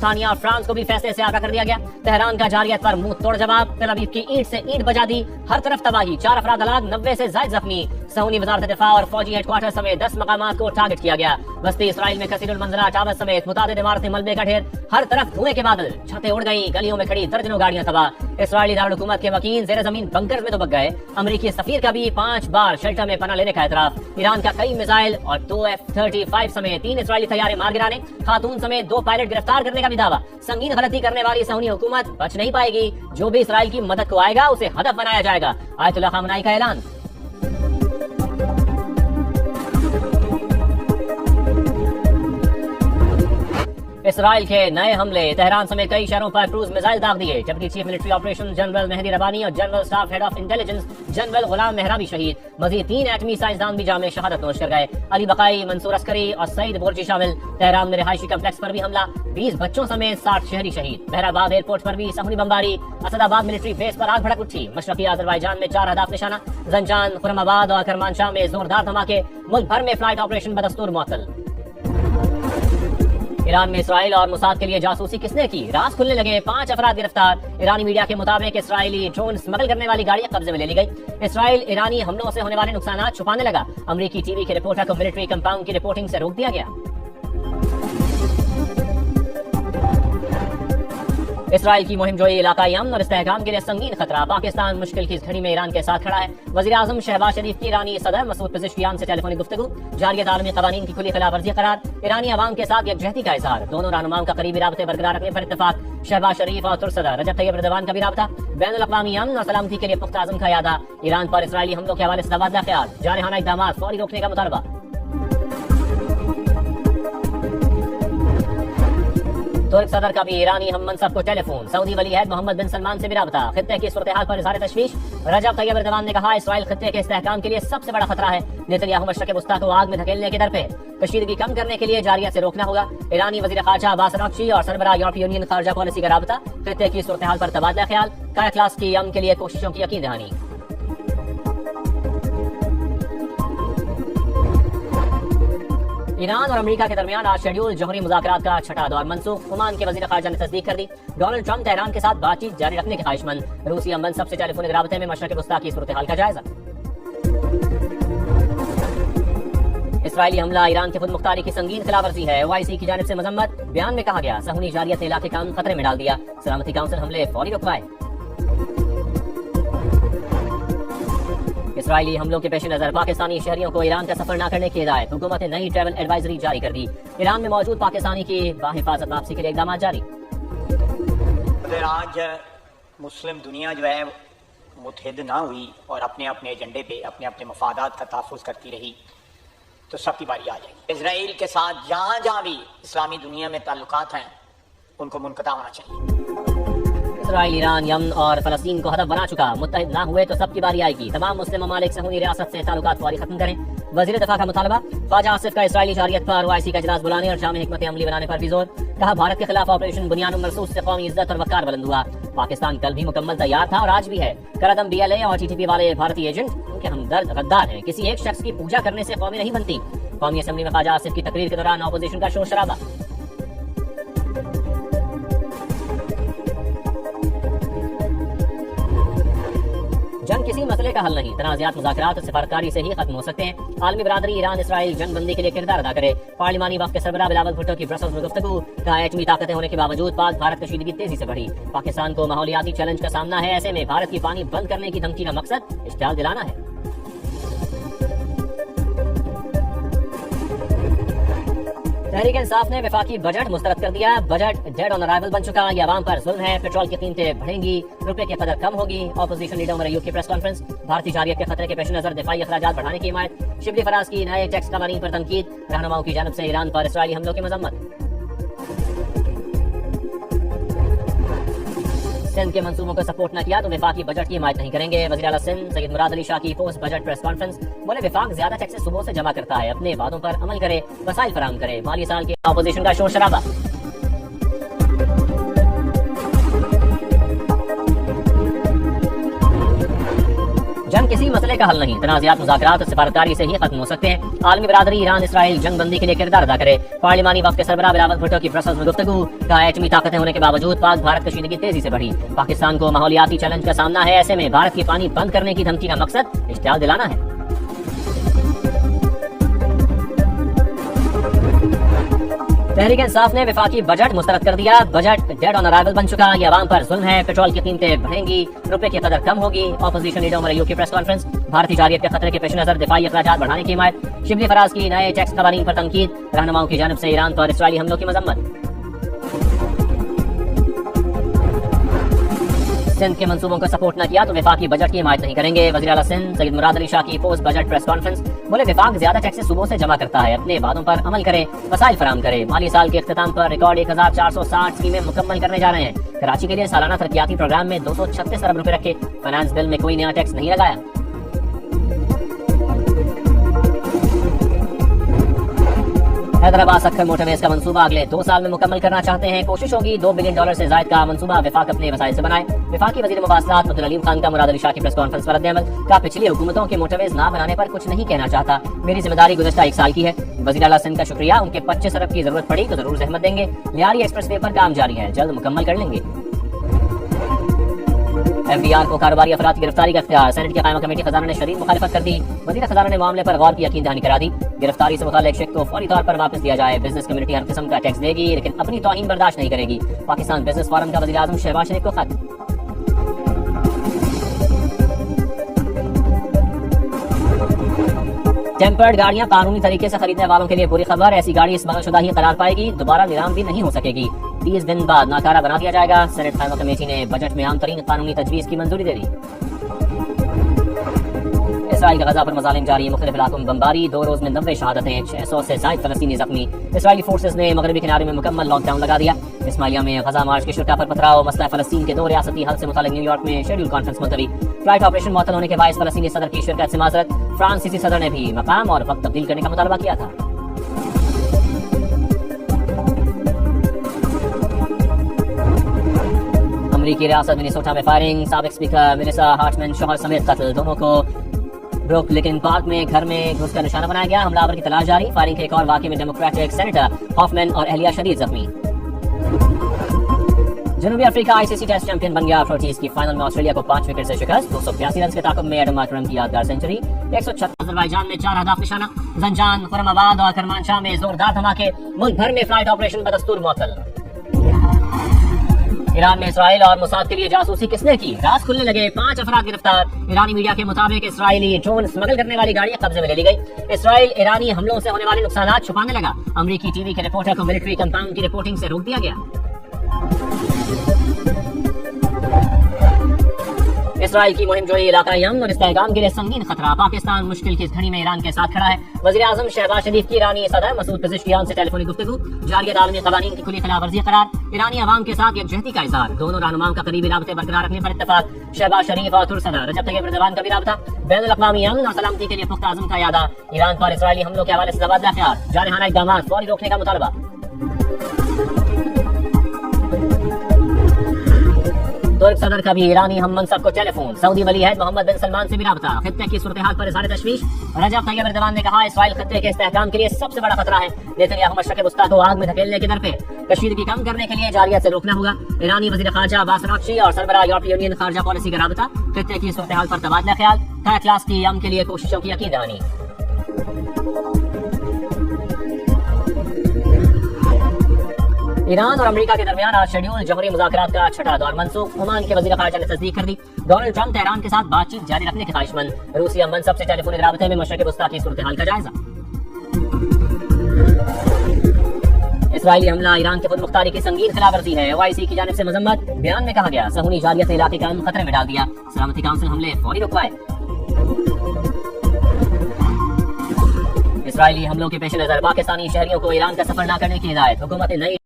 बरतानिया और फ्रांस को भी फैसले से आगाह कर दिया गया। तेहरान का जारियत पर मुँह तोड़ जवाब। तेल अवीव की ईंट से ईंट बजा दी। हर तरफ़ तबाही। चार अफराद हलाक नब्बे से जायद जख्मी। सऊदी वजारत दिफा और फौजी हेडक्वार्टर समेत दस मकाम को टारगेट किया गया। बस्ती इसराइल में कसीरुल मंजरा टावर समेत मुताद इमारतें मलबे का ढेर। हर तरफ़ धुएँ के बादल। छतें उड़ गई। गलियों में खड़ी दर्जनों गाड़ियाँ तबाह। इसराइली दारुलकूमत के वकील जेर ज़मीन बंकर में तो बग गए। अमरीकी सफीर का भी पाँच बार शेल्टर में पना लेने का एतराफ। ईरान का कई मिसाइल और दो एफ़ थर्टी फाइव समेत तीन इसराइली तैयारे मार गिराने। खातून समेत दो पायलट गिरफ़्तार करने का भी दावा। संगीन गलती करने वाली सऊनी हुकूमत बच नहीं पाएगी। जो भी इसराइल की मदद को आएगा, उसे हदफ बनाया जाएगा। आयतुल्ला खामनाई का ऐलान। इसराइल के नए हमले, तेहरान समेत कई शहरों पर क्रूज मिसाइल दाग दिए, जबकि chief military operation general Mehdi Rabbani और general staff head of intelligence general गुलाम मेहरा भी शहीद, मजीद तीन एटमी साइंसदान भी जामे शहादत नोश कर गए। अली बकाई, मंसूर अस्करी और सईद बुर्जी शामिल। तेहरान में रिहायशी कम्प्लेक्स पर भी हमला, बीस बच्चों समेत साठ शहरी शहीद। बहराबाद एयरपोर्ट पर भी सफरी बमबारी, असदाबाद मिलिट्री बेस पर आग भड़क उठी। मशरफी आजरबाईजान में चार हदाफ निशाना, जंजान, खुरमाबाद और करमानशाह में जोरदार धमाके, मुल्क भर में फ़्लाइट ऑपरेशन बदस्तूर मअतल ईरान में इसराइल और मुसाद के लिए जासूसी किसने की? रास खुलने लगे, पाँच अफराद गिरफ़्तार। ईरानी मीडिया के मुताबिक इसराइली ड्रोन स्मगल करने वाली गाड़ियाँ कब्जे में ले ली गई। इसराइल ईरानी हमलों से होने वाले नुकसान छुपाने लगा। अमरीकी टीवी के रिपोर्टर को मिलिट्री कंपाउंड की रिपोर्टिंग से रोक दिया गया। इसराइल की मुहिम जोई इलाकाई अमन और इस्तेहकाम के लिए संगीन खतरा। पाकिस्तान मुश्किल की घड़ी में ईरान के साथ खड़ा है। वजी अजम शहबाज शरीफ की ईरानी सदर मसूद पिजिशकियान से टेलीफोनिक गुफ्तु जारियत आलमी कवानीन की खुली खिलाफ वर्जी करार। ईरानी अवाम के साथ यकजहती का इजहार। दोनों रहनुमाओं का करीबी रबते बरकरार रखने पर इतफाक शहबाज शरीफ और तुरसदर रजब तैयब रदवान का भी रबता। बैन अवी अमन और सलामती के लिए पुख्ता आज़म का यादा ईरान पर इसराइली हमलों के हवाले से तबादला ख्याल। जारहाना इकदाम फौरी रोकने का मुतालबा। तुर्क सदर का भी ईरानी हम मनसब को टेलीफोन। सऊदी वली है मोहम्मद बिन सलमान से भी रबता। खत्े की सूरत हाल पर इजहार तशवीश। रजब तैयब रदवान ने कहा, इसराइल खत्े के इस्तेहकाम के लिए सबसे बड़ा खतरा है। नेतन्याहू मशरक वस्ता को आग में धकेलने के दर पे कशीदगी कम करने के लिए जारिया से रोकना होगा। ईरानी वजी खारजा अब्बास नक्शी और सरबरा यूरोपीय यूनियन खारजा पॉलिसी का रबता। खत्े की सूरत हाल पर तबादला ख्याल। का अखलास की अम के लिए कोशिशों की यकीन दहानी। ईरान और अमेरिका के दरमियान आज शेड्यूल जौहरी मुजाकर का छठा दौर। मनसूख ओमान के वजी खारजा ने तस्दीक कर दी। डोनाल्ड ट्रंप तेहरान के साथ बातचीत जारी रखने के ख्वाहिशमंद रूसी अमन सबसे टेलीफोनिक रबते में मशरक वस्ता की सूरत हाल का जायजा। इसराइली हमला ईरान के खुद मुख्तारी की संगीन खिलाफ वर्जी है। ओआईसी की जानब से मजम्मत, बयान में कहा गया, सहूनी जारियत इलाके का खतरे में डाल दिया। सलामती काउंसिल हमले फौरी रुकवाए। इसराइली हमलों के पेश नज़र पाकिस्तानी शहरियों को ईरान का सफ़र न करने की हिदायत। हुकूमत ने नई ट्रेवल एडवाइजरी जारी कर दी। ईरान में मौजूद पाकिस्तानी की बाहिफाजत वापसी के लिए इकदाम जारी। आज मुस्लिम दुनिया जो है मुतहद ना हुई और अपने अपने एजेंडे पे, अपने अपने मफादात का तहफ़ करती रही तो सबकी बारी आ जाएगी। इसराइल के साथ जहाँ जहाँ भी इस्लामी दुनिया में ताल्लुकात हैं, उनको मुनकता होना चाहिए। इसराइल ईरान यमन और फलस्तीन को हदफ बना चुका मुतहद ना हुए तो सबकी बारी आएगी तमाम मुस्लिम ममालिक सहूनी रियासत से ताल्लुकात फौरी खत्म करें वज़ीर दफ़ा का मुतालबा ख्वाजा आसिफ का इसराइली जारियत पर ओआईसी का इजलास बुलाने और जाम हमत अमली बनाने पर भी ज़ोर कहा भारत के खिलाफ ऑपरेशन बुनियाद मरसूस से कौमी इज़्ज़त और वकार बुलंद हुआ पाकिस्तान कल भी मुकम्मल तैयार था और आज भी है करदम बी एल ए और टीटीपी वाले भारतीय एजेंट उनके हमदर्द गद्दार हैं किसी एक शख्स की पूजा करने से कौमी नहीं बनती कौमी असम्बली में ख्वाजा आसिफ की तकरीर के दौरान अपोजिशन का शोर शराबा जंग किसी मसले का हल नहीं। तनाजियात मुजाकर सिफारकारी से ही खत्म हो सकते हैं। आलमी बरदरी ईरान इसराइल जंग बंदी के लिए किरदार अदा करे। पार्लिमानी वक्त के सरबरा बिलावल भुट्टो की ब्रसल्स में गुफ्तु का ताकतें होने के बावजूद पाक भारत कशीदगी तेज़ी से बढ़ी। पाकिस्तान को माहौलियाती चैलेंज का सामना है। ऐसे में भारत की पानी बंद करने की धमकी का मकसद इश्ताल दिलाना है। तहरीक इंसाफ ने विफाकी बजट मुस्तरद कर दिया। बजट डेड ऑन अराइवल बन चुका। ये आवाम पर जुल्म है। पेट्रोल की कीमतें बढ़ेंगी। रुपए की कदर कम होगी। अपोजिशन लीडर उमर अयूब की प्रेस कॉन्फ्रेंस भारतीय जारियत के खतरे के पेश नज़र दिफाई अखराज बढ़ाने की हिमायत। शिबली फराज की नए टैक्स कवानीन पर तनकीद। रहनुमाओं की जानब से ईरान पर इसराइली हमलों की मजम्मत। सिंध के मंसूबों को सपोर्ट न किया तो विफाक बजट की हिमायत नहीं करेंगे। वजी अला सिंध सैद मुराद अली शाह की पोस्ट बजट प्रेस कॉन्फ्रेंस बोले, विफाक ज़्यादा टैक्सेस सुबह से जमा करता है, अपने वादों पर अमल करे, वसाइल फराम करे। माली साल के अपोजिशन का शोर शराबा किसी मसले का हल नहीं। तनाजियात, मुजाकरात और सिफारतदारी से ही खत्म हो सकते हैं। आलमी बरादरी ईरान इसराइल जंग बंदी के लिए किरदार अदा करे। पार्लिमानी वक्त के सरबरा बिलावल भुट्टो की ब्रसल्स में गुफ्तगू। का एटमी ताकतें होने के बावजूद पाक भारत कशीदगी तेज़ी से बढ़ी। पाकिस्तान को माहौलियाती चैलेंज का सामना है। ऐसे में भारत की पानी बंद करने की धमकी का मकसद इश्तियाल दिलाना है। तहरीक इंसाफ ने विफाकी बजट मुस्तरद कर दिया। बजट डेड ऑन अराइवल बन चुका। ये आवाम पर जुल्म है। पेट्रोल की कीमतें बढ़ेंगी। रुपए की कदर कम होगी। ऑपोजिशन लीडर मरयू की प्रेस कॉन्फ्रेंस भारतीय जारियत के खतरे के पेश नज़र दिफाई अखराज बढ़ाने की हिमायत। शिबली फराज की नए टैक्स कवानीन पर तनकीद। रहनुमाओं की जानब से ईरान पर इसराइली हमलों की मजम्मत। सिंध के मंसूबों को सपोर्ट न किया तो विफाकी बजट की हिमायत नहीं करेंगे। वजी सिंध सैयद मुराद अली शाह की पोस्ट बजट प्रेस कॉन्फ्रेंस बोले विभाग ज़्यादा टैक्सेस सुबह से जमा करता है। अपने वादों पर अमल करे, वसाइल फराम करे। माली साल के अख्ताम पर रिकॉर्ड एक हज़ार चार सौ साठ स्कीमें मुकम्मल करने जा रहे हैं। कराची के लिए सालाना तरक्याती प्रोग्राम में दो सौ छत्तीस अरब रुपए रखे। फाइनेंस बिल में कोई नया टैक्स नहीं लगाया। हैदराबाद सक्खर मोटरवेज का मनसूबा अगले दो साल में मुकम्मल करना चाहते हैं। कोशिश होगी दो बिलियन डॉलर से जायद का मनसूबा विफाक अपने वसाइल से बनाए। विफाकी वजी मुबासलात अब्दुल अलीम खान का मुराद अली शाह की प्रेस कॉन्फ्रेंस पर अमल का पिछली हुकूमतों के मोटरवेज ना बनाने पर कुछ नहीं कहना चाहता। मेरी ज़िम्मेदारी गुजशत एक साल की है। वजी अला सिंह का शुक्रिया। उनके पच्चीस अरब की ज़रूरत पड़ी तो ज़रूर जहमत देंगे। लियारी एक्सप्रेस वे पर काम जारी है। जल्द मुकम्मल कर लेंगे। एफ़ डी आर को कारोबारी अफराद की गिरफ्तारी का अख्तियार सेनेट की कायमा कमेटी खजाना ने शरीर मुखालफत कर दी। वजी खजाना ने मामले पर गौर की यकीन दहानी करा दी। गिरफ्तारी से मुतालिक शेख को फौरी तौर पर वापस दिया जाए। बिज़नेस कम्युनिटी हर किस्म का टैक्स देगी, लेकिन अपनी तोहिन बर्दाश्त नहीं करेगी। पाकिस्तान बिज़नेस फॉरम का वजी आज़म शहबाज शरीफ को खत। टेम्पर्ड गाड़ियाँ कानूनी तरीके से खरीदने वालों के लिए बुरी खबर। ऐसी गाड़ी स्मगलशुदा ही करार पाएगी। दोबारा नीलाम भी नहीं हो सकेगी। तीस दिन बाद नाकारा बना दिया जाएगा। सेनेट कायमा कमेटी ने बजट में आम तरीन कानूनी तजवीज की मंजूरी दे दी। इसराइल गजा पर मजालिम जारी मुख्तलिफ़ इलाकों में बमबारी। दो रोज में नब्बे शहादतें, छह सौ से जायद फलस्तीनी जख्मी। इसराइली फोर्सेज ने मगरबी किनारे में मुकम्मल लॉकडाउन लगा दिया। इस्माइलिया में गजा मार्च की शुरा पर पथराव। मसला फलस्तीन के दो रियासती हल से मुतालिक न्यूयॉर्क में शेड्यूल कॉन्फ्रेंस मुलतवी फ़्लाइट ऑपरेशन मुअत्तल होने के बायस फलस्तीनी सदर की शिरकत से माजरत। फ्रांसीसी सदर ने भी मकाम और वक्त तब्दील करने का मुतालबा किया था। अमरीकी रियासत मिनीसोटा में फायरिंग सबक स्पीकर मिनिसा हार्टमैन शोहर समेत कत्ल, दोनों को ब्रुक लेकिन पार्क में घर में घुस कर निशाना बनाया गया। हमलावर की तलाश जारी। फायरिंग के एक और वाकई में डेमोक्रेटिक सेनेटर हॉफमैन और एहलिया शरीर जख्मी। जनूबी अफ्रीका आईसीसी टेस्ट चैंपियन बन गया अफ्रोटीज की फाइनल में ऑस्ट्रेलिया को पाँच विकेट से शिकस्त। दो सौ बयासी रन के ताकब में एडम मार्करम की यादगार सेंचुरी एक सौ छत्तीस अजरबैजान में चार हदाफ निशाना। जंजान खुरमाबाद और करमानशाह में जोरदार धमाके। मुल्क भर में फ़्लाइट ऑपरेशन बदस्तूर मुअत्तल। ईरान में इसराइल और मुसाद के लिए जासूसी किसने की? राज खुलने लगे, पाँच अफरा गिरफ़्तार। ईरानी मीडिया के मुताबिक इसराइली ड्रोन स्मगल करने वाली गाड़ियाँ कब्जे में ले ली गई। इसराइल ईरानी हमलों से होने वाले नुकसान छुपाने लगा। अमरीकी टीवी के रिपोर्टर को मिलिट्री कंपाउंड की रिपोर्टिंग से रोक दिया गया। इसराइल की मुहिम जोई इलाका यमन और इसकाम के लिए संगीन खतरा। पाकिस्तान मुश्किल की घड़ी में ईरान के साथ खड़ा है। वजी अजम शहबाज शरीफ की ईरानी सदर मसूद पजिश्कियान से टेलीफोनिक गुफ्तु जालियत आलमी कवानीन की खुली खिलाफ वर्जी करार। ईरानी अवाम के साथ यकजहती का इजहार। दोनों रहनुमाओं का करीबी रबते बरकरार रखने पर इतफाक शहबाज शरीफ और तुर्क सदर रजब तैयब एर्दोगान का भी रबता। बैन अवी अमन और सलामती के लिए पुख्ता आज़म का यादा ईरान पर इसराइली हमलों के हवाले से तबादला ख्याल। जारहाना इकदाम फौरी रोकने का मुतालबा। तुर्क सदर का भी ईरानी हम मनसब को टेलीफोन। सऊदी वली है मोहम्मद बिन सलमान से भी रबता। खत्ते की सूरत हाल पर इजहार तशवीश। रजब तैयब एर्दोगान ने कहा, इसराइल खत्ते के इस्तेहकाम के लिए सबसे बड़ा खतरा है। नेतन्याहू मशरक वस्ता को आग में धकेलने के दर पे कशीदगी कम करने के लिए जारियत से रोकना होगा। ईरानी वजी खारजा अब्बास और सरबरा यूरोपीय यूनियन खारजा पॉलिसी का रबता। खत्ते की सूरत हाल पर तबादला ख्याल। थर्ड क्लास की यम के लिए कोशिशों की यकीन ईरान और अमेरिका के दरमियान आज शेड्यूल जमहरी मुजाकरात का छठा दौर। मनसूख ओमान के वज़ीर खारजा ने तस्दीक कर दी। डोनाल्ड ट्रंप तेहरान के साथ बातचीत जारी रखने के ख्वाहिशमंद रूसी अमन सबसे टेलीफोनिक रबते में मशरक वस्ता की सूरत हाल का जायजा। इसराइली हमला ईरान के खुद मुख्तारी की संगीन खिलाफ वर्जी है। ओआईसी की जानब से मजम्मत, बयान में कहा गया सहूनी जारियत ने इलाके का खतरे में डाल दिया। सलामती काउंसिल हमले फौरी रुकवाए। इसराइली हमलों के पेश नज़र पाकिस्तानी शहरियों को ईरान का सफ़र न करने की हिदायत। हुकूमत नई